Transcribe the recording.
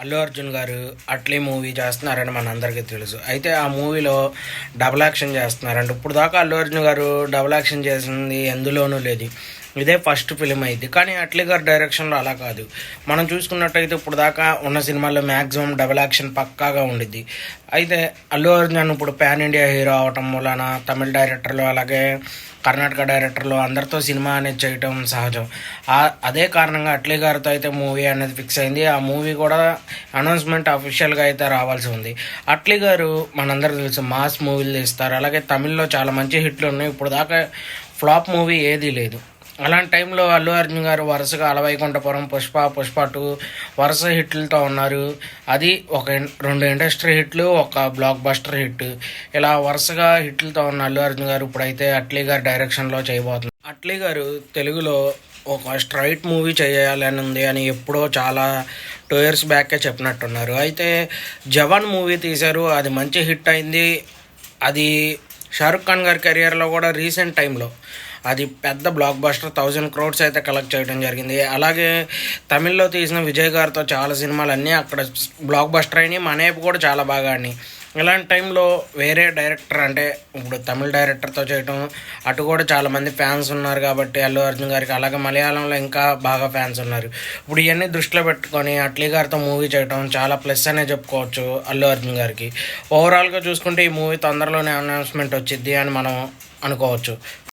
అల్లు అర్జున్ గారు అట్లీ మూవీ చేస్తున్నారని మనందరికీ తెలుసు. అయితే ఆ మూవీలో డబుల్ యాక్షన్ చేస్తున్నారంటే. ఇప్పుడు దాకా అల్లు అర్జున్ గారు డబుల్ యాక్షన్ చేసింది ఎందులోనూ లేదు. ఇదే ఫస్ట్ ఫిలిం అయింది కానీ అట్లీ గారి డైరెక్షన్లో అలా కాదు. మనం చూసుకున్నట్టయితే ఇప్పుడు దాకా ఉన్న సినిమాల్లో మ్యాక్సిమం డబుల్ యాక్షన్ పక్కాగా ఉండిద్ది. అయితే అల్లు అర్జున్ ఇప్పుడు పాన్ ఇండియా హీరో అవటం వలన తమిళ డైరెక్టర్లు అలాగే కర్ణాటక డైరెక్టర్లు అందరితో సినిమా అనేది చేయటం సహజం. అదే కారణంగా అట్లీ గారితో అయితే మూవీ అనేది ఫిక్స్ అయింది. ఆ మూవీ కూడా అనౌన్స్మెంట్ అఫీషియల్గా అయితే రావాల్సి ఉంది. అట్లీ గారు మనందరూ తెలుసు మాస్ మూవీలు తీస్తారు. అలాగే తమిళ్ళో చాలా మంచి హిట్లు ఉన్నాయి. ఇప్పుడు దాకా ఫ్లాప్ మూవీ ఏదీ లేదు. అలాంటి టైంలో అల్లు అర్జున్ గారు వరుసగా అలవైకుంఠపురం పుష్ప పుష్ప టూ వరుస హిట్లతో ఉన్నారు. అది ఒక రెండు ఇండస్ట్రీ హిట్లు ఒక బ్లాక్ బస్టర్ హిట్. ఇలా వరుసగా హిట్లతో ఉన్న అల్లు అర్జున్ గారు ఇప్పుడైతే అట్లీ గారు డైరెక్షన్లో చేయబోతున్నారు. అట్లీ గారు తెలుగులో ఒక స్ట్రైట్ మూవీ చేయాలని ఉంది అని ఎప్పుడో చాలా టూ ఇయర్స్ బ్యాకే చెప్పినట్టున్నారు. అయితే జవాన్ మూవీ తీశారు అది మంచి హిట్ అయింది. అది షారుఖ్ ఖాన్ గారి కెరియర్లో కూడా రీసెంట్ టైంలో అది పెద్ద బ్లాక్ బస్టర్ థౌజండ్ క్రోడ్స్ అయితే కలెక్ట్ చేయడం జరిగింది. అలాగే తమిళ్ళో తీసిన విజయ్ గారితో చాలా సినిమాలు అన్నీ అక్కడ బ్లాక్ బస్టర్ అయినాయి మనేపు కూడా చాలా బాగా ఆడినాయి. ఇలాంటి టైంలో వేరే డైరెక్టర్ అంటే ఇప్పుడు తమిళ డైరెక్టర్తో చేయటం అటు కూడా చాలామంది ఫ్యాన్స్ ఉన్నారు కాబట్టి అల్లు అర్జున్ గారికి అలాగే మలయాళంలో ఇంకా బాగా ఫ్యాన్స్ ఉన్నారు. ఇప్పుడు ఇవన్నీ దృష్టిలో పెట్టుకొని అట్లీ గారితో మూవీ చేయటం చాలా ప్లస్ అనే చెప్పుకోవచ్చు అల్లు అర్జున్ గారికి. ఓవరాల్గా చూసుకుంటే ఈ మూవీ తొందరలోనే అనౌన్స్మెంట్ వచ్చింది అని మనం అనుకోవచ్చు.